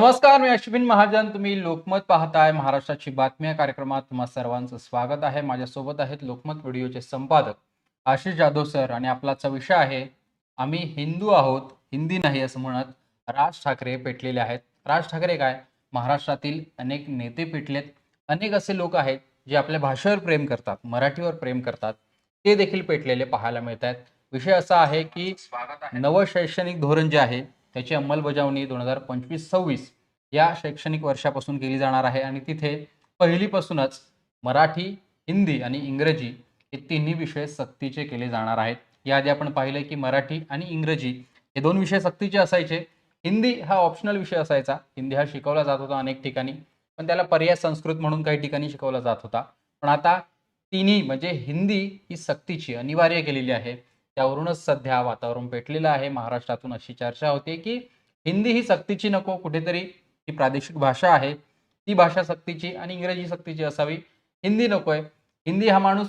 नमस्कार मी अश्विन महाजन. तुम्ही लोकमत पाहताय महाराष्ट्राची बातम्या कार्यक्रमात तुम्हा सर्वांचं स्वागत आहे. माझ्यासोबत आहेत लोकमत व्हिडिओचे संपादक आशिष जाधव सर आणि आपला आजचा विषय आहे आम्ही हिंदू आहोत हिंदी नाही असं म्हणत राज ठाकरे पेटलेले आहेत. राज ठाकरे काय? महाराष्ट्रातील अनेक नेते पेटलेत. अनेक असे लोक आहेत जे आपल्या भाषेवर प्रेम करतात मराठीवर प्रेम करतात. ते देखील पेटलेले पाहायला मिळत आहेत विषय असा आहे की नवं शैक्षणिक धोरण जे आहे त्याची अंमलबजावणी दोन हजार पंचवीस सव्वीस या शैक्षणिक वर्षापासून केली जाणार आहे. आणि तिथे पहिलीपासूनच मराठी हिंदी आणि इंग्रजी हे तिन्ही विषय सक्तीचे केले जाणार आहेत. याआधी आपण पाहिलं की मराठी आणि इंग्रजी हे दोन विषय सक्तीचे असायचे. हिंदी हा ऑप्शनल विषय असायचा. हिंदी हा शिकवला जात होता अनेक ठिकाणी. पण त्याला पर्याय संस्कृत म्हणून काही ठिकाणी शिकवला जात होता. पण आता तिन्ही म्हणजे हिंदी ही सक्तीची अनिवार्य केलेली आहे. त्यावरूनच सध्या वातावरण पेटलेलं आहे. महाराष्ट्रातून अशी चर्चा होते की हिंदी ही सक्तीची नको कुठेतरी ही प्रादेशिक भाषा आहे. ती भाषा सक्तीची आणि इंग्रजी सक्तीची असावी. हिंदी नको आहे हिंदी हा माणूस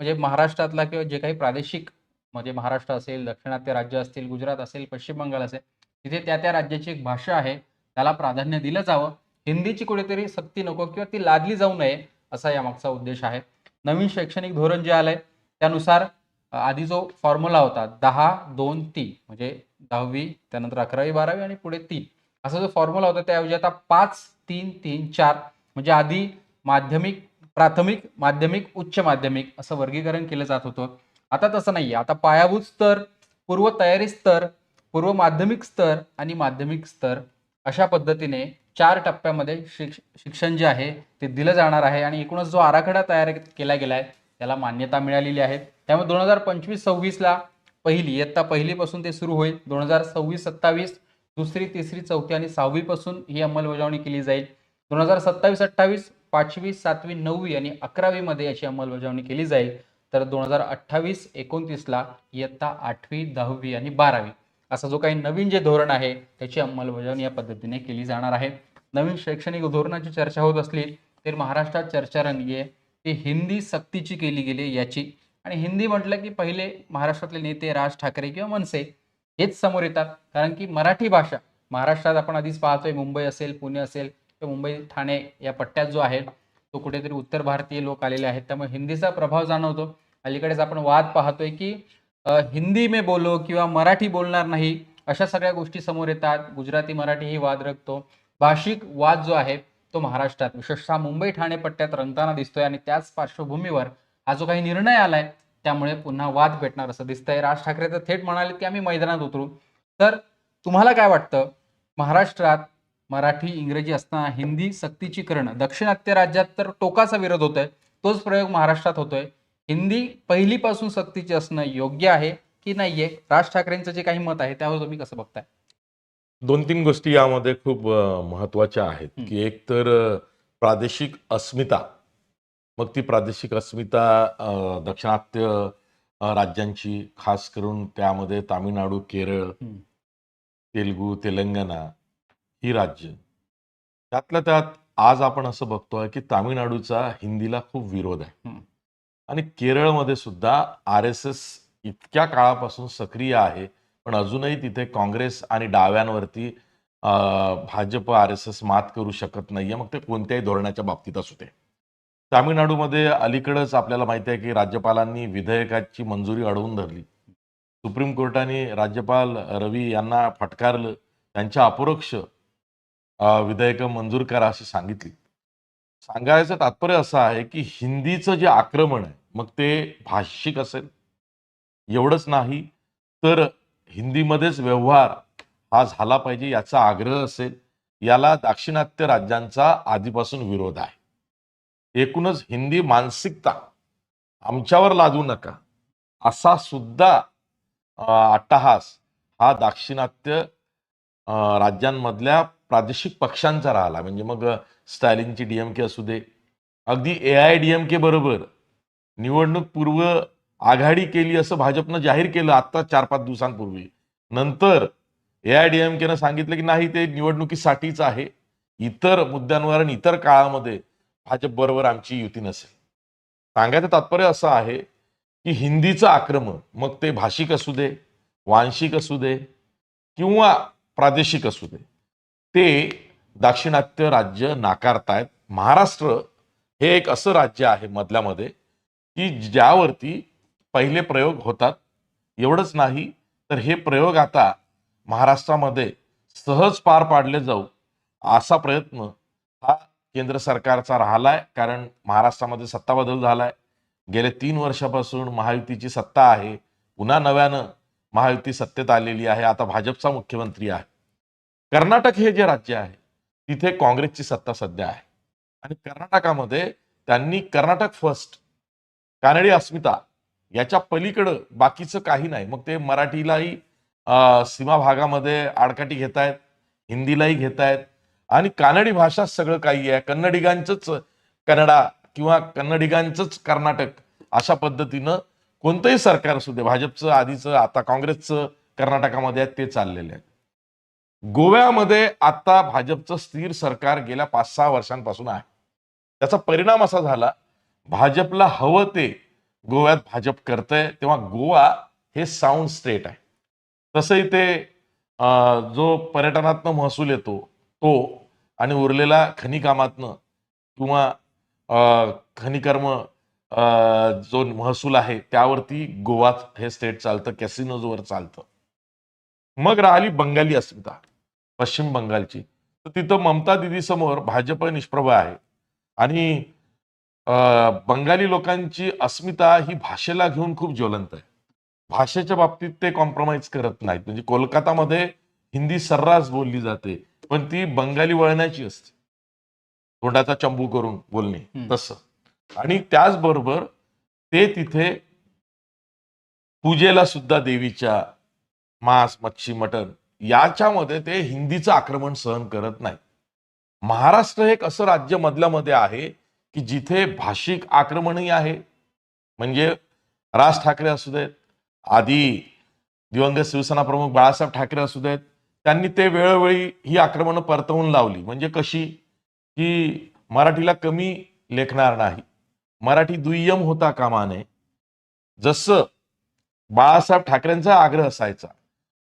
म्हणजे महाराष्ट्रातला किंवा जे काही प्रादेशिक म्हणजे महाराष्ट्र असेल दक्षिणात्य राज्य असतील गुजरात असेल पश्चिम बंगाल असेल तिथे त्या त्या राज्याची एक भाषा आहे. त्याला प्राधान्य दिलं जावं हिंदीची कुठेतरी सक्ती नको किंवा ती लादली जाऊ नये असा यामागचा उद्देश आहे. नवीन शैक्षणिक धोरण जे आलंय त्यानुसार आधी जो फॉर्म्युला होता दहा दोन तीन म्हणजे दहावी त्यानंतर अकरावी बारावी आणि पुढे तीन. असा जो फॉर्म्युला होता त्याऐवजी आता पाच तीन तीन चार म्हणजे आधी माध्यमिक प्राथमिक माध्यमिक उच्च माध्यमिक असं वर्गीकरण केलं जात होतं. आता तसं नाहीये. आता पायाभूत स्तर पूर्व तयारी स्तर पूर्व माध्यमिक स्तर आणि माध्यमिक स्तर अशा पद्धतीने चार टप्प्यामध्ये शिक्ष शिक्षण जे आहे ते दिलं जाणार आहे आणि एकूणच जो आराखडा तयार केला गेला आहे त्याला मान्यता मिळालेली आहे. त्यामुळे दोन हजार पंचवीस सव्वीसला पहिली इयत्ता पहिलीपासून ते सुरू होईल. दोन हजार सव्वीस सत्तावीस दुसरी तिसरी चौथी आणि सहावीपासून ही अंमलबजावणी केली जाईल. दोन हजार सत्तावीस अठ्ठावीस पाचवी सातवी नववी आणि अकरावीमध्ये याची अंमलबजावणी केली जाईल. तर दोन हजार अठ्ठावीस एकोणतीसला इयत्ता आठवी दहावी आणि बारावी असा जो काही नवीन जे धोरण आहे त्याची अंमलबजावणी या पद्धतीने केली जाणार आहे. नवीन शैक्षणिक धोरणाची चर्चा होत असली तर महाराष्ट्रात चर्चा रंगली आहे ती हिंदी सक्तीची केली गेली याची. आणि हिंदी म्हटलं की पहिले महाराष्ट्रातले नेते राज ठाकरे किंवा मनसे हेच समोर येतात. कारण की मराठी भाषा महाराष्ट्रात आपण आधीच पाहतोय मुंबई असेल पुणे असेल किंवा मुंबई ठाणे या पट्ट्यात जो आहे तो कुठेतरी उत्तर भारतीय लोक आलेले आहेत. त्यामुळे हिंदीचा प्रभाव जाणवतो. अलीकडेच आपण वाद पाहतोय की हिंदी में बोलो किंवा मराठी बोलणार नाही अशा सगळ्या गोष्टी समोर येतात. गुजराती मराठी ही वाद रखतो भाषिक वाद जो आहे तो महाराष्ट्रात. विशेषतः मुंबई ठाणे पट्ट्यात रंगताना दिसतोय आणि त्याच पार्श्वभूमीवर हा जो काही निर्णय आलाय त्यामुळे पुन्हा वाद पेटणार असं दिसतंय. राज ठाकरे तर थेट म्हणाले की आम्ही मैदानात उतरू. तर तुम्हाला काय वाटतं? महाराष्ट्रात मराठी इंग्रजी असताना हिंदी सक्तीची करणं दक्षिणात्य राज्यात तर टोकाचा विरोध होतोय तोच प्रयोग महाराष्ट्रात होतोय. हिंदी पहिलीपासून सक्तीची असणं योग्य आहे की नाहीये? राज ठाकरेंचं जे काही मत आहे त्यावर तुम्ही कसं बघताय? दोन तीन गोष्टी यामध्ये खूप महत्त्वाच्या आहेत. की एक तर प्रादेशिक अस्मिता मग ती प्रादेशिक अस्मिता दक्षिणात्य राज्यांची खास करून त्यामध्ये तामिळनाडू केरळ. तेलगू तेलंगणा ही राज्य त्यातल्या त्यात आज आपण असं बघतोय की तामिळनाडूचा हिंदीला खूप विरोध आहे. आणि केरळमध्ये सुद्धा आर एस एस इतक्या काळापासून सक्रिय आहे पण अजूनही तिथे काँग्रेस आणि डाव्यांवरती भाजप आर एस एस मात करू शकत नाहीये. मग ते कोणत्याही धोरणाच्या बाबतीत असू दे. तामिळनाडूमध्ये अलीकडंच आपल्याला माहिती आहे की राज्यपालांनी विधेयकाची मंजुरी अडवून धरली. सुप्रीम कोर्टाने राज्यपाल रवी यांना फटकारलं. त्यांच्या अपरोक्ष विधेयकं मंजूर करा अशी सांगितली. सांगायचं तात्पर्य असं आहे की हिंदीचं जे आक्रमण आहे मग ते भाषिक असेल. एवढंच नाही. तर हिंदीमध्येच व्यवहार हा झाला पाहिजे याचा आग्रह असेल याला दाक्षिणात्य राज्यांचा आधीपासून विरोध आहे. एकूणच हिंदी मानसिकता आमच्यावर लादू नका. असा सुद्धा अट्टहास हा दाक्षिणात्य राज्यांमधल्या प्रादेशिक पक्षांचा राहिला. म्हणजे मग स्टॅलिनची डीएमके असू दे. अगदी A I D M K बरोबर निवडणूक पूर्व आघाडी केली असं भाजपनं जाहीर केलं आता चार पाच दिवसांपूर्वी. नंतर ए आय सांगितलं की नाही ते निवडणुकीसाठीच आहे. इतर मुद्द्यांवर आणि इतर काळामध्ये भाजप बरोबर आमची युती नसेल. सांगायचं तात्पर्य असं आहे की हिंदीचं आक्रमण मग ते भाषिक असू दे वांशिक असू दे किंवा प्रादेशिक असू दे ते दाक्षिणात्य राज्य नाकारतायत. महाराष्ट्र हे एक असं राज्य आहे मधल्यामध्ये की ज्यावरती पहिले प्रयोग होतात. एवढंच नाही तर हे प्रयोग आता महाराष्ट्रामध्ये सहज पार पाडले जाऊ असा प्रयत्न हा केंद्र सरकारचा राहिलाय. कारण महाराष्ट्रामध्ये सत्ता बदल झालाय. गेल्या तीन वर्षापासून महायुतीची सत्ता आहे. पुन्हा नव्यानं महायुती सत्तेत आलेली आहे. आता भाजपचा मुख्यमंत्री आहे. कर्नाटक हे जे राज्य आहे तिथे काँग्रेसची सत्ता सध्या आहे. आणि कर्नाटकामध्ये त्यांनी कर्नाटक फर्स्ट कानडी अस्मिता याच्या पलीकडं बाकीचं काही नाही. मग ते मराठीलाही सीमा भागामध्ये आडकाठी घेत आहेत हिंदीलाही घेत आहेत आणि कानडी भाषा सगळं काही आहे. कन्नडिगांचंच कन्नडा किंवा कन्नडिगांचंच कर्नाटक अशा पद्धतीनं कोणतंही सरकार असू दे भाजपचं आधीचं आता काँग्रेसचं कर्नाटकामध्ये आहे ते चाललेले आहे गोव्यामध्ये आता भाजपचं स्थिर सरकार गेल्या पाच सहा वर्षांपासून आहे. त्याचा परिणाम असा झाला भाजपला हवं ते गोव्यात भाजप करतंय तेव्हा गोवा हे साऊंड स्टेट आहे. तसंही ते जो पर्यटनातनं महसूल येतो तो आणि उरलेला खनिकामातनं किंवा खनिकर्म जो महसूल आहे त्यावरती गोवा हे स्टेट चालतं कॅसिनोजवर चालतं. मग राहिली बंगाली अस्मिता पश्चिम बंगालची. तर तिथं ममता दिदी समोर भाजप निष्प्रभ आहे. आणि बंगाली लोकांची अस्मिता ही भाषेला घेऊन खूप ज्वलंत आहे. भाषेच्या बाबतीत ते कॉम्प्रोमाइज करत नाहीत. म्हणजे कोलकातामध्ये हिंदी सर्रास बोलली जाते पण ती बंगाली वळणाची असते. तोंडाचा चंबू करून बोलणे. तसं. आणि त्याचबरोबर ते तिथे पूजेला सुद्धा देवीच्या मांस मच्छी मटण याच्यामध्ये ते हिंदीचं आक्रमण सहन करत नाही महाराष्ट्र हे एक असं राज्य मधल्यामध्ये आहे की जिथे भाषिक आक्रमणही आहे म्हणजे राज ठाकरे असू देत आधी दिवंगत शिवसेना प्रमुख बाळासाहेब ठाकरे असू देत त्यांनी ते वेळोवेळी ही आक्रमणं परतवून लावली. म्हणजे कशी? की मराठीला कमी लेखणार नाही. मराठी दुय्यम होता कामा नये जसं बाळासाहेब ठाकरेंचा आग्रह असायचा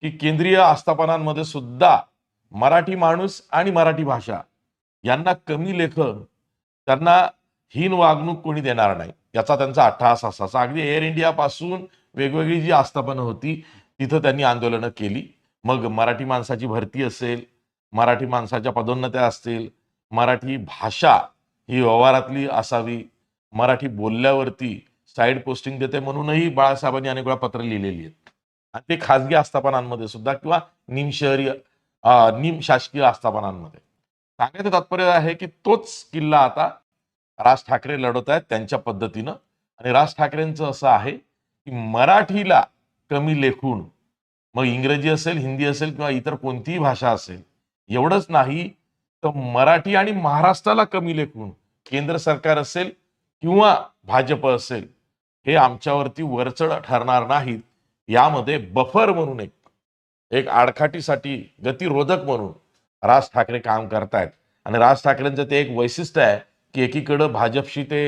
की केंद्रीय आस्थापनांमध्ये सुद्धा मराठी माणूस आणि मराठी भाषा यांना कमी लेखन त्यांना हीन वागणूक कोणी देणार नाही. याचा त्यांचा अट्टहास असायचा अगदी एअर इंडिया पासून वेगवेगळी जी आस्थापनं होती तिथं त्यांनी आंदोलनं केली. मग मराठी माणसाची भरती असेल मराठी माणसाच्या पदोन्नत्या असतील मराठी भाषा ही व्यवहारातली असावी मराठी बोलल्यावरती साईड पोस्टिंग देते म्हणूनही बाळासाहेबांनी अनेक वेळा पत्र लिहिलेली आहेत. आणि ते खाजगी आस्थापनांमध्ये सुद्धा किंवा निमशहरी निम शासकीय आस्थापनांमध्ये. सांगायचं तात्पर्य आहे की तोच किल्ला आता राज ठाकरे लढवत आहेत त्यांच्या पद्धतीनं. आणि राज ठाकरेंचं असं आहे की मराठीला कमी लेखून मग इंग्रजी असेल हिंदी असेल किंवा इतर कोणतीही भाषा असेल एवढंच नाही तर मराठी आणि महाराष्ट्राला कमी लेखून केंद्र सरकार असेल किंवा भाजप असेल हे आमच्यावरती वरचढ ठरणार नाहीत. यामध्ये बफर म्हणून एक एक आडखाटीसाठी गतिरोधक म्हणून राज ठाकरे काम करतायत. आणि राज ठाकरेंचं ते एक वैशिष्ट्य आहे की एकीकडं भाजपशी ते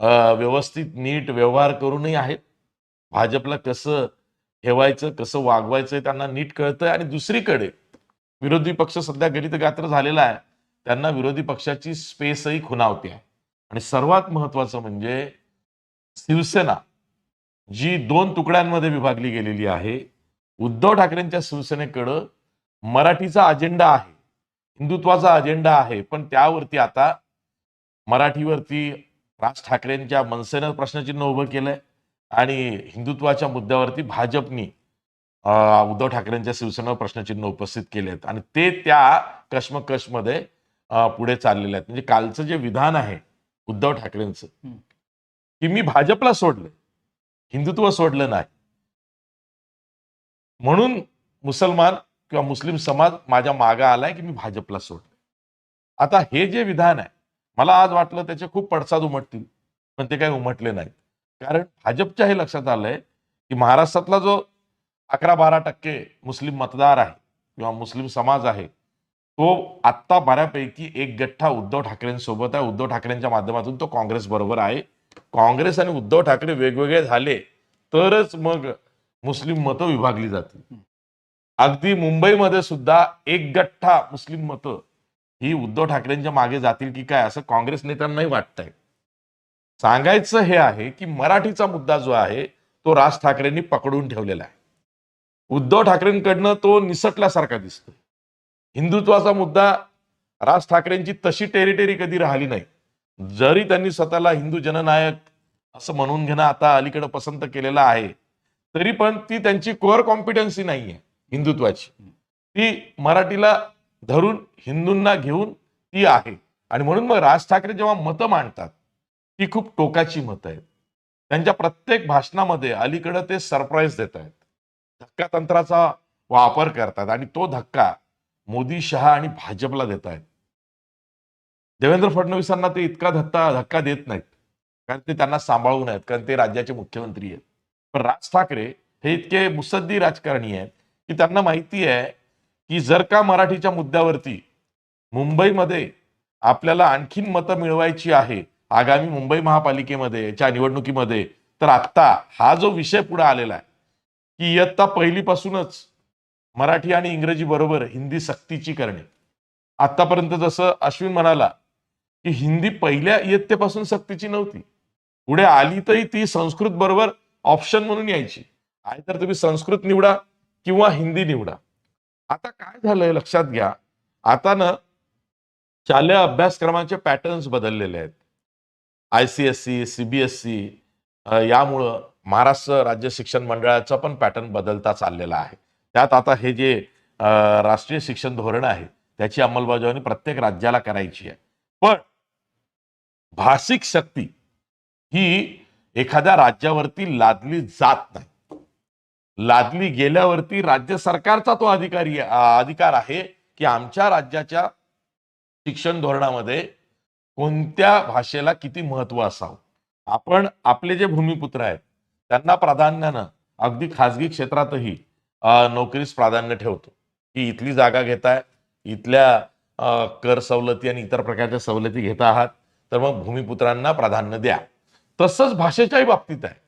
व्यवस्थित नीट व्यवहार करूनही आहेत. भाजपला कसं ठेवायचं कसं वागवायचं त्यांना नीट कळतंय. आणि दुसरीकडे विरोधी पक्ष सध्या गणित गात्र झालेला आहे. त्यांना विरोधी पक्षाची स्पेसही खुणावते. आहे आणि सर्वात महत्वाचं म्हणजे शिवसेना जी दोन तुकड्यांमध्ये विभागली गेलेली आहे. उद्धव ठाकरेंच्या शिवसेनेकडं मराठीचा अजेंडा आहे. हिंदुत्वाचा अजेंडा आहे पण त्यावरती आता मराठीवरती राज ठाकरेंच्या मनसेनं प्रश्नचिन्ह उभं केलंय आणि हिंदुत्वाच्या मुद्द्यावरती भाजपनी उद्धव ठाकरेंच्या शिवसेनेवर प्रश्नचिन्ह उपस्थित केले आहेत आणि ते त्या कश्मकशमध्ये पुढे चाललेले आहेत. म्हणजे कालचं जे विधान आहे उद्धव ठाकरेंचं. की मी भाजपला सोडलं. हिंदुत्व सोडलं नाही. म्हणून मुसलमान किंवा मुस्लिम समाज माझ्या मागा आलाय की मी भाजपला सोडले आता हे जे विधान आहे मला आज वाटलं त्याचे खूप पडसाद उमटतील पण ते काही उमटले नाहीत. कारण भाजपच्या हे लक्षात आलंय की महाराष्ट्रातला जो अकरा बारा टक्के मुस्लिम मतदार आहे किंवा मुस्लिम समाज आहे तो आत्ता बऱ्यापैकी एक गठ्ठा उद्धव ठाकरेंसोबत आहे. उद्धव ठाकरेंच्या माध्यमातून तो काँग्रेस बरोबर आहे. काँग्रेस आणि उद्धव ठाकरे वेगवेगळे झाले तरच मग मुस्लिम मतं विभागली जातील. अगदी मुंबईमध्ये सुद्धा एक गठ्ठा मुस्लिम मतं ही उद्धव ठाकरेंच्या मागे जातील की काय असं काँग्रेस नेत्यांनाही वाटतंय. सांगायचं हे आहे की मराठीचा मुद्दा जो आहे तो राज ठाकरेंनी पकडून ठेवलेला आहे. उद्धव ठाकरेंकडनं तो निसटल्यासारखा दिसतो हिंदुत्वाचा मुद्दा राज ठाकरेंची तशी टेरिटरी कधी राहिली नाही. जरी त्यांनी स्वतःला हिंदू जननायक असं म्हणून घेणं आता अलीकडे पसंत केलेलं आहे तरी पण ती त्यांची कोअर कॉम्पिटन्सी नाहीये. हिंदुत्वाची. ती मराठीला धरून हिंदूंना घेऊन ती आहे. आणि म्हणून मग राज ठाकरे जेव्हा मतं मांडतात ती खूप टोकाची मतं आहेत. त्यांच्या प्रत्येक भाषणामध्ये अलीकडं ते सरप्राईज देत आहेत. धक्का तंत्राचा वापर करतात आणि तो धक्का मोदी शहा आणि भाजपला देत आहेत. देवेंद्र फडणवीसांना ते इतका धक्का धक्का देत नाहीत. कारण ते त्यांना सांभाळून आहेत कारण ते राज्याचे मुख्यमंत्री आहेत. पण राज ठाकरे हे इतके मुसद्दी राजकारणी आहेत की त्यांना माहिती आहे की जर का मराठीच्या मुद्द्यावरती मुंबईमध्ये आपल्याला आणखीन मतं मिळवायची आहे आगामी मुंबई महापालिकेमध्ये च्या निवडणुकीमध्ये तर आत्ता हा जो विषय पुढे आलेला आहे की इयत्ता पहिलीपासूनच मराठी आणि इंग्रजी बरोबर हिंदी सक्तीची करणे. आतापर्यंत जसं अश्विन म्हणाला की हिंदी पहिल्या इयत्तेपासून सक्तीची नव्हती. पुढे आली तरी ती संस्कृत बरोबर ऑप्शन म्हणून यायची. आहे तर तुम्ही संस्कृत निवडा किंवा हिंदी निवडा. आता काय झालंय लक्षात घ्या. आता ना शालेय अभ्यासक्रमाचे पॅटर्न्स बदललेले आहेत. I C S C CBSE यामुळं महाराष्ट्र राज्य शिक्षण मंडळाचा पण पॅटर्न बदलता चाललेला आहे. त्यात आता हे जे राष्ट्रीय शिक्षण धोरण आहे त्याची अंमलबजावणी प्रत्येक राज्याला करायची आहे. पण भाषिक शक्ती ही एखाद्या राज्यावरती लादली जात नाही. लादली गेल्यावरती राज्य सरकारचा तो अधिकारी अधिकार आहे की आमच्या राज्याच्या शिक्षण धोरणामध्ये कोणत्या भाषेला किती महत्त्व असावं? आपण आपले जे भूमिपुत्र आहेत त्यांना प्राधान्यानं अगदी खाजगी क्षेत्रातही नोकरीस प्राधान्य ठेवतो. की इथली जागा घेताय इथल्या कर सवलती आणि इतर प्रकारच्या सवलती घेत आहात तर मग भूमिपुत्रांना प्राधान्य द्या. तसंच भाषेच्याही बाबतीत आहे.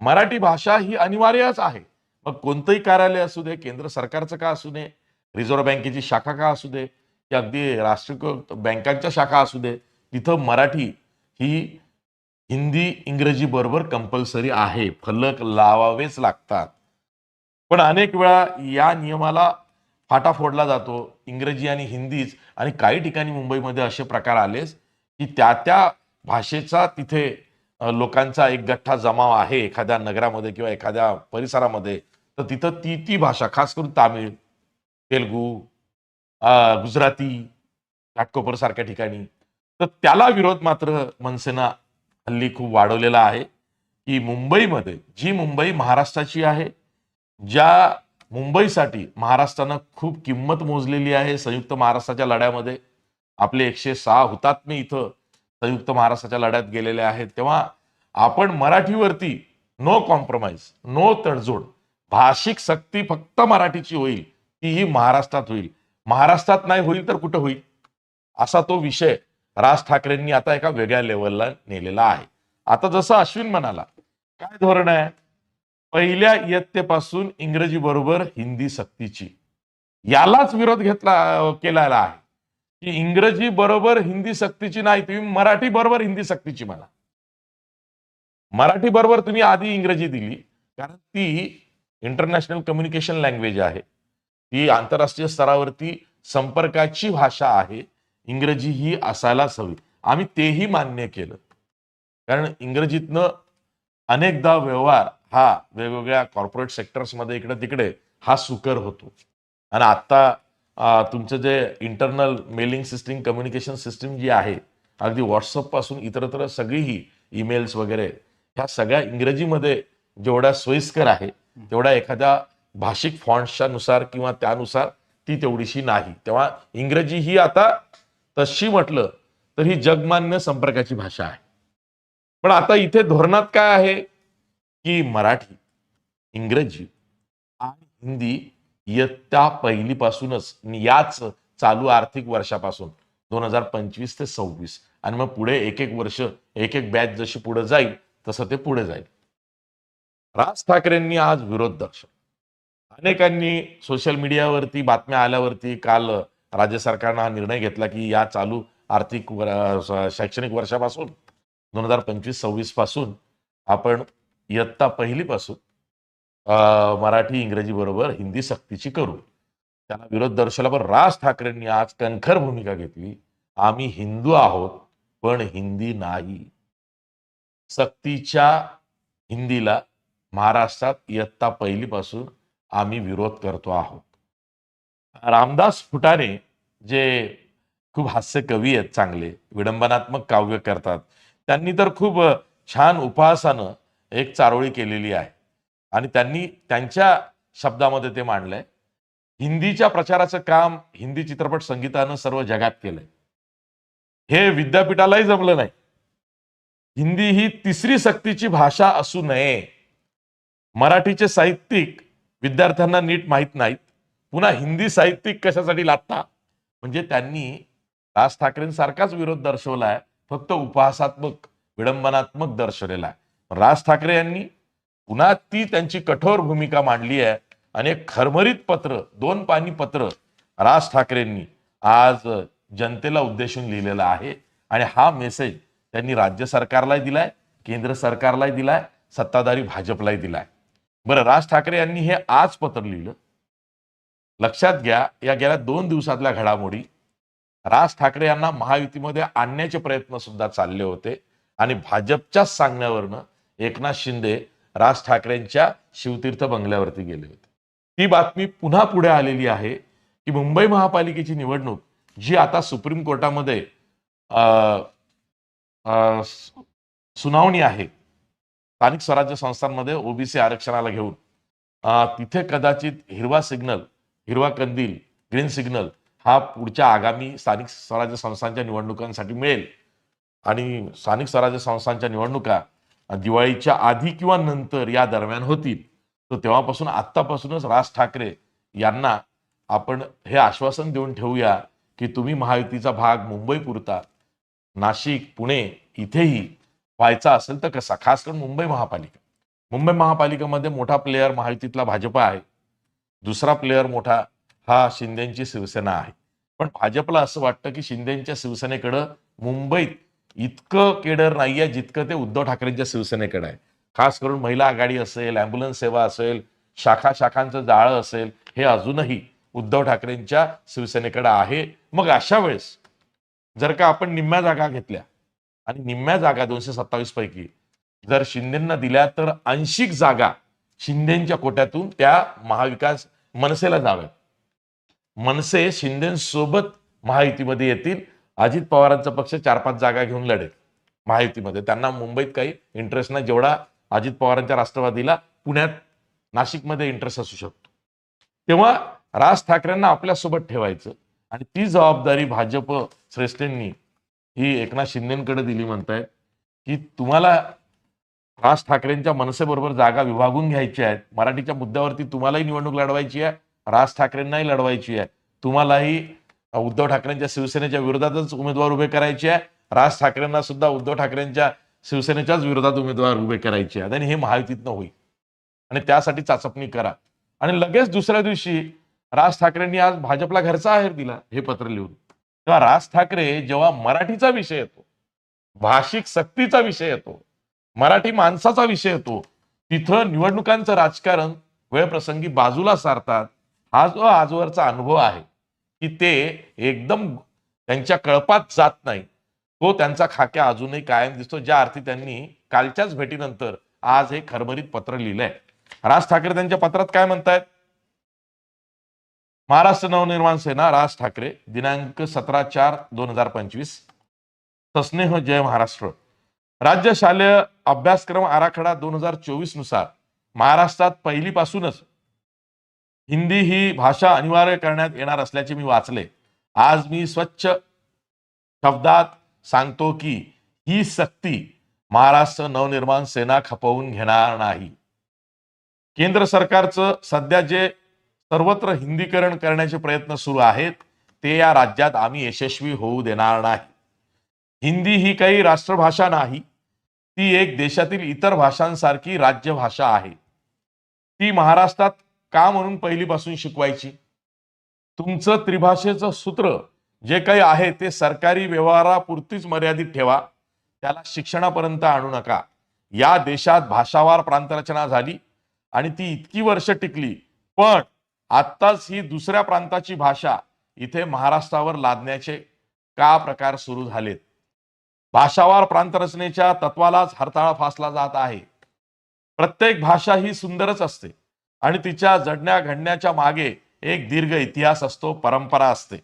मराठी भाषा ही अनिवार्यच आहे. मग कोणतंही कार्यालय असू दे केंद्र सरकारचं का असू दे रिझर्व्ह बँकेची शाखा का असू दे की अगदी राष्ट्रीयकृत बँकांच्या शाखा असू दे तिथं मराठी ही हिंदी इंग्रजी बरोबर कंपल्सरी आहे. फलक लावावेच लागतात. पण अनेक वेळा या नियमाला फाटा फोडला जातो. इंग्रजी आणि हिंदीच आणि काही ठिकाणी मुंबईमध्ये असे प्रकार आलेच की त्या त्या भाषेचा तिथे लोकांचा एक गठ्ठा जमाव आहे. एखाद्या नगरामध्ये किंवा एखाद्या परिसरामध्ये. तर तिथं ती ती भाषा खास करून तामिळ तेलगू गुजराती घाटकोपर सारख्या ठिकाणी. तर त्याला विरोध मात्र मनसेना हल्ली खूप वाढवलेला आहे की मुंबईमध्ये जी मुंबई महाराष्ट्राची आहे ज्या मुंबईसाठी महाराष्ट्रानं खूप किंमत मोजलेली आहे संयुक्त महाराष्ट्राच्या लढ्यामध्ये. आपले एकशे सहा हुतात्मे इथं संयुक्त महाराष्ट्राच्या लढ्यात गेलेले आहेत. तेव्हा आपण मराठीवरती नो कॉम्प्रोमाइज नो तडजोड भाषिक सक्ती फक्त मराठीची होईल तीही महाराष्ट्रात होईल. महाराष्ट्रात नाही होईल तर कुठं होईल? असा तो विषय राज ठाकरेंनी आता एका वेगळ्या लेवलला नेलेला आहे. आता जसं अश्विन म्हणाला काय धोरण आहे? पहिल्या इयत्तेपासून इंग्रजी बरोबर हिंदी सक्तीची. यालाच विरोध घेतला केलेला आहे. की इंग्रजी बरोबर हिंदी सक्तीची नाही तुम्ही मराठी बरोबर हिंदी सक्तीची म्हणा. मराठी बरोबर तुम्ही आधी इंग्रजी दिली कारण ती इंटरनॅशनल कम्युनिकेशन लँग्वेज आहे. ती आंतरराष्ट्रीय स्तरावरती संपर्काची भाषा आहे. इंग्रजी ही असायलाच हवी. आम्ही तेही मान्य केलं. कारण इंग्रजीतनं अनेकदा व्यवहार हा वेगवेगळ्या कॉर्पोरेट सेक्टर्समध्ये इकडे तिकडे हा सुकर होतो. आणि आता तुमचं जे internal mailing system communication system जी आहे अगदी व्हॉट्सअपपासून इतरत्र सगळीही ईमेल्स वगैरे ह्या सगळ्या इंग्रजीमध्ये जेवढ्या सोयीस्कर आहे तेवढ्या एखाद्या भाषिक फॉन्ट्सच्या नुसार किंवा त्यानुसार ती तेवढीशी नाही. तेव्हा इंग्रजी ही आता तशी म्हटलं तर ही जगमान्य संपर्काची भाषा आहे. पण आता इथे धोरणात काय आहे? की मराठी इंग्रजी आणि हिंदी इयत्ता पहिलीपासूनच याच चालू आर्थिक वर्षापासून दोन हजार पंचवीस ते सव्वीस. आणि मग पुढे एक एक वर्ष एक एक बॅच जशी पुढे जाईल तसं ते पुढे जाईल. राज ठाकरेंनी आज विरोध दर्शवला. अनेकांनी सोशल मीडियावरती बातम्या आल्यावरती काल राज्य सरकारनं हा निर्णय घेतला की या चालू आर्थिक शैक्षणिक वर्षापासून दोन हजार पंचवीस सव्वीसपासून आपण इयत्ता पहिलीपासून मराठी इंग्रजी बरोबर हिंदी सक्तीची करू. त्याला विरोध दर्शवला पण राज ठाकरेंनी आज कणखर भूमिका घेतली. आम्ही हिंदू आहोत पण हिंदी नाही. सक्तीच्या हिंदीला महाराष्ट्रात इयत्ता पहिलीपासून आम्ही विरोध करतो आहोत. रामदास फुटाणे जे खूप हास्य कवी आहेत चांगले विडंबनात्मक काव्य करतात त्यांनी तर खूप छान उपहासानं एक चारोळी केलेली आहे. आणि त्यांनी त्यांच्या शब्दामध्ये ते मांडलंय हिंदीच्या प्रचाराचं काम हिंदी चित्रपट संगीतानं सर्व जगात केलंय. हे विद्यापीठालाही जमलं नाही. हिंदी ही तिसरी सक्तीची भाषा असू नये. मराठीचे साहित्यिक विद्यार्थ्यांना नीट माहीत नाहीत. पुन्हा हिंदी साहित्यिक कशासाठी लागता म्हणजे त्यांनी राज ठाकरेंसारखाच विरोध दर्शवलाय फक्त उपहासात्मक विडंबनात्मक दर्शवलेला आहे. राज ठाकरे यांनी पुन्हा ती त्यांची कठोर भूमिका मांडली आहे आणि एक खरमरीत पत्र दोन पाणी पत्र राज ठाकरेंनी आज जनतेला उद्देशून लिहिलेला आहे. आणि हा मेसेज त्यांनी राज्य सरकारलाही दिलाय केंद्र सरकारलाही दिलाय सत्ताधारी भाजपलाही दिलाय. बरं राज ठाकरे यांनी हे आज पत्र लिहिलं. लक्षात घ्या या गेल्या दोन दिवसातल्या घडामोडी. राज ठाकरे यांना महायुतीमध्ये आणण्याचे प्रयत्न सुद्धा चालले होते. आणि भाजपच्याच सांगण्यावरनं एकनाथ शिंदे राज ठाकरेंच्या शिवतीर्थ बंगल्यावरती गेले होते. ती बातमी पुन्हा पुढे आलेली आहे की मुंबई महापालिकेची निवडणूक जी आता सुप्रीम कोर्टामध्ये अं, अं, सुनावणी आहे स्थानिक स्वराज्य संस्थांमध्ये ओबीसी आरक्षणाला घेऊन. तिथे कदाचित हिरवा सिग्नल हिरवा कंदील ग्रीन सिग्नल हा पुढच्या आगामी स्थानिक स्वराज्य संस्थांच्या निवडणुकांसाठी मिळेल. आणि स्थानिक स्वराज्य संस्थांच्या निवडणुका दिवाळीच्या आधी किंवा नंतर या दरम्यान होतील. तर तेव्हापासून आत्तापासूनच राज ठाकरे यांना आपण हे आश्वासन देऊन ठेवूया की तुम्ही महायुतीचा भाग मुंबई पुरता. नाशिक पुणे इथेही व्हायचा असेल तर कसा? खास करून मुंबई महापालिका. मुंबई महापालिकेमध्ये मोठा प्लेअर महायुतीतला भाजप आहे. दुसरा प्लेअर मोठा हा शिंदेची शिवसेना आहे. पण भाजपला असं वाटतं की शिंदेच्या शिवसेनेकडं मुंबईत इतकं केडर नाहीये जितकं ते उद्धव ठाकरेंच्या शिवसेनेकडे आहे. खास करून महिला आघाडी असेल अँब्युलन्स सेवा असेल शाखा शाखांचं जाळं असेल हे अजूनही उद्धव ठाकरेंच्या शिवसेनेकडे आहे. मग अशा वेळेस जर का आपण निम्म्या जागा घेतल्या आणि निम्म्या जागा दोनशे सत्तावीस पैकी. जर शिंदेना दिल्या तर आंशिक जागा शिंदेच्या कोट्यातून त्या महाविकास मनसेला जाव्यात. मनसे शिंदेसोबत महायुतीमध्ये येतील. अजित पवारांचा पक्ष चार पाच जागा घेऊन लढेल महायुतीमध्ये. त्यांना मुंबईत काही इंटरेस्ट नाही. जेवढा अजित पवारांच्या राष्ट्रवादीला पुण्यात नाशिकमध्ये इंटरेस्ट असू शकतो. तेव्हा राज ठाकरेंना आपल्यासोबत ठेवायचं आणि ती जबाबदारी भाजप श्रेष्ठींनी ही एकनाथ शिंदेकडे दिली म्हणतायत की तुम्हाला राज ठाकरेंच्या मनसेबरोबर जागा विभागून घ्यायच्या आहेत मराठीच्या मुद्द्यावरती तुम्हालाही निवडणूक लढवायची आहे. राज ठाकरेंनाही लढवायची आहे. तुम्हालाही उद्धव ठाकरेंच्या शिवसेनेच्या विरोधातच उमेदवार उभे करायचे आहे. राज ठाकरेंना सुद्धा उद्धव ठाकरेंच्या शिवसेनेच्याच विरोधात उमेदवार उभे करायचे आहेत. आणि हे महायुतीतनं होईल. आणि त्यासाठी चाचपणी करा. आणि लगेच दुसऱ्या दिवशी राज ठाकरेंनी आज भाजपला घरचा आहेर दिला हे पत्र लिहून. तेव्हा राज ठाकरे जेव्हा मराठीचा विषय येतो भाषिक सक्तीचा विषय येतो मराठी माणसाचा विषय येतो तिथं निवडणुकांचं राजकारण वेळप्रसंगी बाजूला सारतात हा जो आजवरचा अनुभव आहे की ते एकदम त्यांच्या कळपात जात नाही तो त्यांचा खाक्या अजूनही कायम दिसतो ज्या अर्थी त्यांनी कालच्याच भेटीनंतर आज हे खरमरीत पत्र लिहिलंय. राज ठाकरे त्यांच्या पत्रात काय म्हणतायत? महाराष्ट्र नवनिर्माण सेना राज ठाकरे दिनांक सतरा चार दोन हजार पंचवीस. सस्नेह जय महाराष्ट्र. राज्य शालेय अभ्यासक्रम आराखडा दोन हजार चोवीसनुसार महाराष्ट्रात पहिलीपासूनच हिंदी ही भाषा अनिवार्य करण्यात येणार असल्याचे मी वाचले. आज मी स्वच्छ शब्दात सांगतो की ही सक्ती महाराष्ट्र नवनिर्माण सेना खपवून घेणार नाही. केंद्र सरकारचं सध्या जे सर्वत्र हिंदीकरण करण्याचे प्रयत्न सुरू आहेत. ते या राज्यात आम्ही यशस्वी होऊ देणार नाही. हिंदी ही काही राष्ट्रभाषा नाही. ती एक देशातील इतर भाषांसारखी राज्यभाषा आहे. ती महाराष्ट्रात का म्हणून पहिलीपासून शिकवायची? तुमचं त्रिभाषेचं सूत्र जे काही आहे ते सरकारी व्यवहारापुरतीच मर्यादित ठेवा. त्याला शिक्षणापर्यंत आणू नका. या देशात भाषावार प्रांतरचना झाली आणि ती इतकी वर्ष टिकली. पण आत्ताच ही दुसऱ्या प्रांताची भाषा इथे महाराष्ट्रावर लादण्याचे का प्रकार सुरू झालेत? भाषावार प्रांतरचनेच्या तत्वालाच हरताळा फासला जात आहे. प्रत्येक भाषा ही सुंदरच असते आणि तिच्या जडण्या घडण्याच्या मागे एक दीर्घ इतिहास असतो परंपरा असते.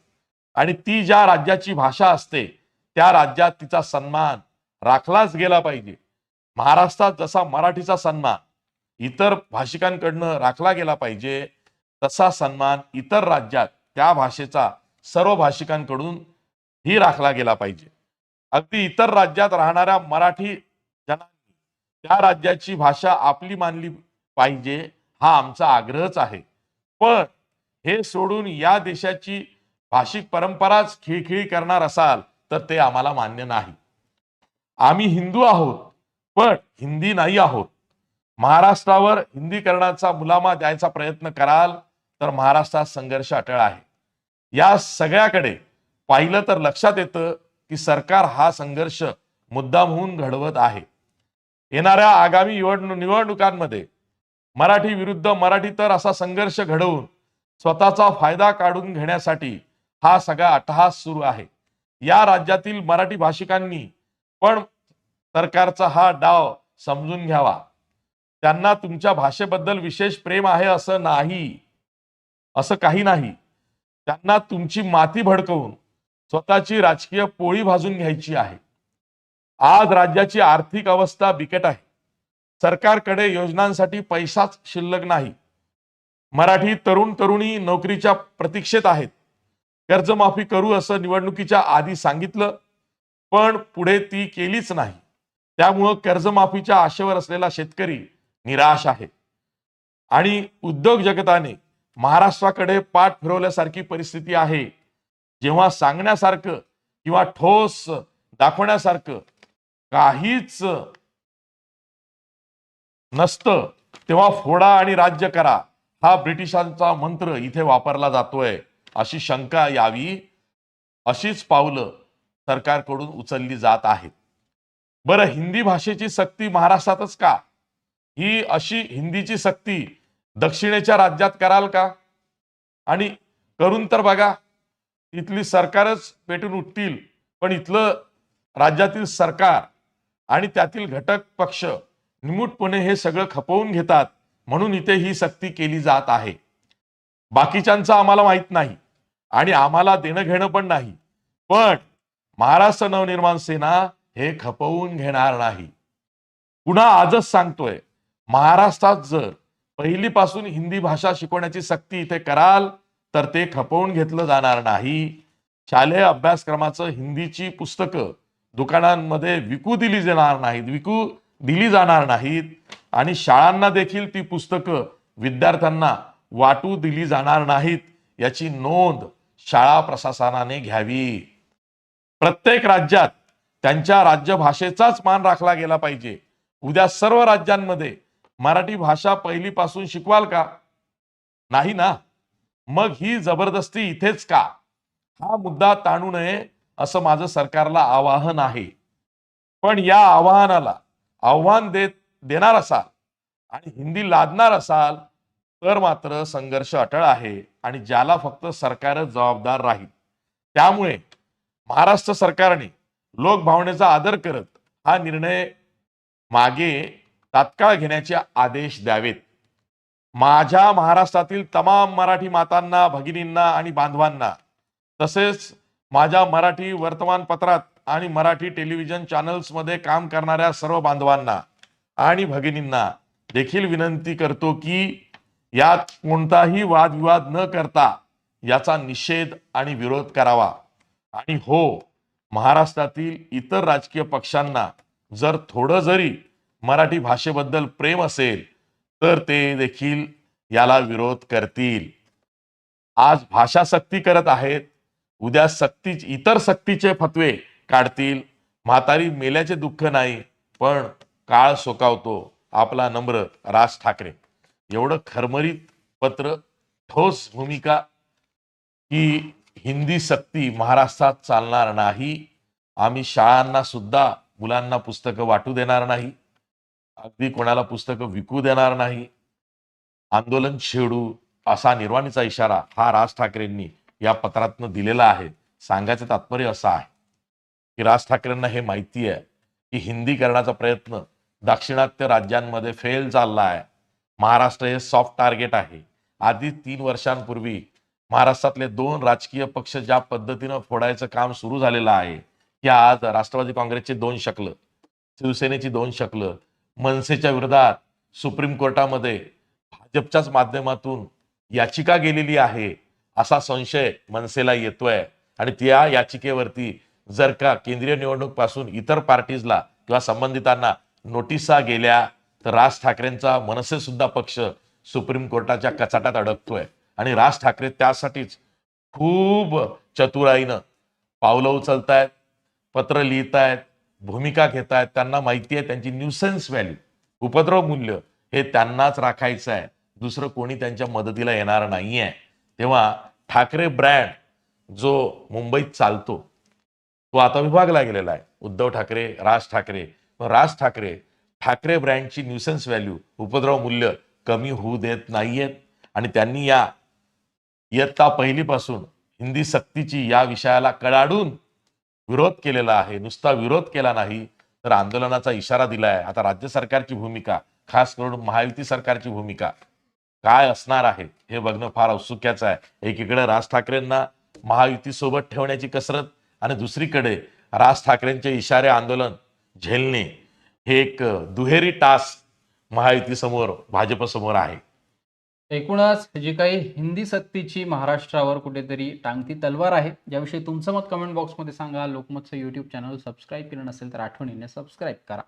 आणि ती ज्या राज्याची भाषा असते त्या राज्यात तिचा सन्मान राखलाच गेला पाहिजे. महाराष्ट्रात जसा मराठीचा सन्मान इतर भाषिकांकडनं राखला गेला पाहिजे तसा सन्मान इतर राज्यात त्या भाषेचा सर्व भाषिकांकडून ही राखला गेला पाहिजे. अगदी इतर राज्यात राहणाऱ्या मराठी जनांनी त्या राज्याची भाषा आपली मानली पाहिजे हा आमचा आग्रहच आहे. पण हे सोडून या देशाची भाषिक परंपराच खिळखिळी करणार असाल तर ते आम्हाला मान्य नाही. आम्ही हिंदू आहोत पण हिंदी नाही आहोत. महाराष्ट्रावर हिंदीकरणाचा मुलामा द्यायचा प्रयत्न कराल तर महाराष्ट्रात संघर्ष अटळ आहे. या सगळ्याकडे पाहिलं तर लक्षात येतं की सरकार हा संघर्ष मुद्दामहून घडवत आहे. येणाऱ्या आगामी निवडणुकांमध्ये मराठी विरुद्ध मराठी तर असा संघर्ष घडवून स्वतःचा फायदा काढून घेण्यासाठी हा सगळा अट्टहास सुरू आहे. या राज्यातील मराठी भाषिकांनी पण सरकारचा हा डाव समजून घ्यावा. त्यांना तुमच्या भाषेबद्दल विशेष प्रेम आहे असं नाही. असं काही नाही. त्यांना तुमची माती भडकवून स्वतःची राजकीय पोळी भाजून घ्यायची आहे. आज राज्याची आर्थिक अवस्था बिकट आहे. सरकारकडे योजनांसाठी पैसाच शिल्लक नाही. मराठी तरुण तरुणी नोकरीच्या प्रतीक्षेत आहेत. कर्जमाफी करू असं निवडणुकीच्या आधी सांगितलं पण पुढे ती केलीच नाही. त्यामुळं कर्जमाफीच्या आशेवर असलेला शेतकरी निराश आहे. आणि उद्योग जगताने महाराष्ट्राकडे पाठ फिरवल्यासारखी परिस्थिती आहे. जेव्हा सांगण्यासारखं किंवा ठोस दाखवण्यासारखं काहीच नसतं तेव्हा फोडा आणि राज्य करा. हा ब्रिटिशांचा मंत्र इथे वापरला जातोय. अशी शंका यावी अशीच पावलं सरकारकडून उचलली जात आहेत. बरं हिंदी भाषेची सक्ती महाराष्ट्रातच का? ही अशी हिंदीची सक्ती दक्षिणेच्या राज्यात कराल का? आणि करून तर बघा इथली सरकारच पेटून उठतील पण इथलं राज्यातील सरकार आणि त्यातील घटक पक्ष निमूटपणे हे सगळं खपवून घेतात म्हणून इथे ही सक्ती केली जात आहे. बाकीच्यांचं आम्हाला माहीत नाही आणि आम्हाला देणं घेणं पण नाही. पण महाराष्ट्र नवनिर्माण सेना हे खपवून घेणार नाही. पुन्हा आजच सांगतोय महाराष्ट्रात जर पहिलीपासून हिंदी भाषा शिकवण्याची सक्ती इथे कराल तर ते खपवून घेतलं जाणार नाही. शालेय अभ्यासक्रमाचं हिंदीची पुस्तकं दुकानांमध्ये विकू दिली जाणार नाहीत विकू दिली जाणार नाहीत. आणि शाळांना देखील ती पुस्तकं विद्यार्थ्यांना वाटू दिली जाणार नाहीत याची नोंद शाळा प्रशासनाने घ्यावी. प्रत्येक राज्यात त्यांच्या राज्यभाषेचाच मान राखला गेला पाहिजे. उद्या सर्व राज्यांमध्ये मराठी भाषा पहिलीपासून शिकवाल का? नाही ना. मग ही जबरदस्ती इथेच का? हा मुद्दा ताणू नये असं माझं सरकारला आवाहन आहे. पण या आवाहनाला आव्हान देत देणार असाल आणि हिंदी लादणार असाल तर मात्र संघर्ष अटळ आहे आणि ज्याला फक्त सरकारच जबाबदार राहील. त्यामुळे महाराष्ट्र सरकारने लोकभावनेचा आदर करत हा निर्णय मागे तात्काळ घेण्याचे आदेश द्यावेत. माझ्या महाराष्ट्रातील तमाम मराठी मातांना भगिनींना आणि बांधवांना तसेच माझ्या मराठी वर्तमानपत्रात आणि मराठी टेलिव्हिजन चॅनल्समध्ये काम करणाऱ्या सर्व बांधवांना आणि भगिनींना देखील विनंती करतो की यात कोणताही वादविवाद न करता याचा निषेध आणि विरोध करावा. आणि हो महाराष्ट्रातील इतर राजकीय पक्षांना जर थोडं जरी मराठी भाषेबद्दल प्रेम असेल तर ते देखील याला विरोध करतील. आज भाषा सक्ती करत आहेत उद्या सक्ती इतर सक्तीचे फतवे काढतील. म्हातारी मेल्याचे दुःख नाही पण काळ सोकावतो. आपला नम्र राज ठाकरे. एवढं खरमरीत पत्र ठोस भूमिका की हिंदी सक्ती महाराष्ट्रात चालणार नाही. आम्ही शाळांना सुद्धा मुलांना पुस्तकं वाटू देणार नाही. अगदी कोणाला पुस्तकं विकू देणार नाही. आंदोलन छेडू असा निर्वाणीचा इशारा हा राज ठाकरेंनी या पत्रातनं दिलेला आहे. सांगायचं तात्पर्य असं आहे की राज ठाकरेंना हे माहिती आहे की हिंदी करण्याचा प्रयत्न दाक्षिणात्य राज्यांमध्ये फेल चालला आहे. महाराष्ट्र हे सॉफ्ट टार्गेट आहे. आधी तीन वर्षांपूर्वी महाराष्ट्रातले दोन राजकीय पक्ष ज्या पद्धतीनं फोडायचं काम सुरू झालेलं आहे की आज राष्ट्रवादी काँग्रेसचे दोन शकलं शिवसेनेची दोन शकलं मनसेच्या विरोधात सुप्रीम कोर्टामध्ये भाजपच्याच माध्यमातून याचिका गेलेली आहे असा संशय मनसेला येतोय. आणि त्या याचिकेवरती जर का केंद्रीय निवडणूकपासून इतर पार्टीजला किंवा संबंधितांना नोटिसा गेल्या तर राज ठाकरेंचा मनसे सुद्धा पक्ष सुप्रीम कोर्टाच्या कचाट्यात अडकतोय. आणि राज ठाकरे त्यासाठीच खूप चतुराईनं पावलं उचलतायत पत्र लिहितायत भूमिका घेतायत त्यांना माहिती आहे त्यांची न्यूसेन्स व्हॅल्यू उपद्रव मूल्य हे त्यांनाच राखायचं आहे. दुसरं कोणी त्यांच्या मदतीला येणार नाहीये. तेव्हा ठाकरे ब्रँड जो मुंबईत चालतो तो आता विभागला गेलेला आहे. उद्धव ठाकरे राज ठाकरे. राज ठाकरे ठाकरे ब्रँडची न्यूसन्स व्हॅल्यू उपद्रव मूल्य कमी होऊ देत नाहीयेत आणि त्यांनी या इयत्ता पहिलीपासून हिंदी सक्तीची या विषयाला कडाडून विरोध केलेला आहे नुसता विरोध केला नाही तर आंदोलनाचा इशारा दिलाय. आता राज्य सरकारची भूमिका खास करून महायुती सरकारची भूमिका काय असणार आहे हे बघणं फार औत्सुक्याचं आहे. एकीकडे राज ठाकरेंना महायुती सोबत ठेवण्याची कसरत आणि दुसरीकडे राज ठाकरेंचे इशारे आंदोलन झेलणे हे एक दुहेरी टास्क महायुतीसमोर भाजपसमोर आहे. एकूणच जी काही हिंदी सक्तीची महाराष्ट्रावर कुठेतरी टांगती तलवार आहे याविषयी तुमचं मत कमेंट बॉक्समध्ये सांगा. लोकमतचं यूट्यूब चॅनल सबस्क्राईब केलं नसेल तर आठवणीने सबस्क्राईब करा.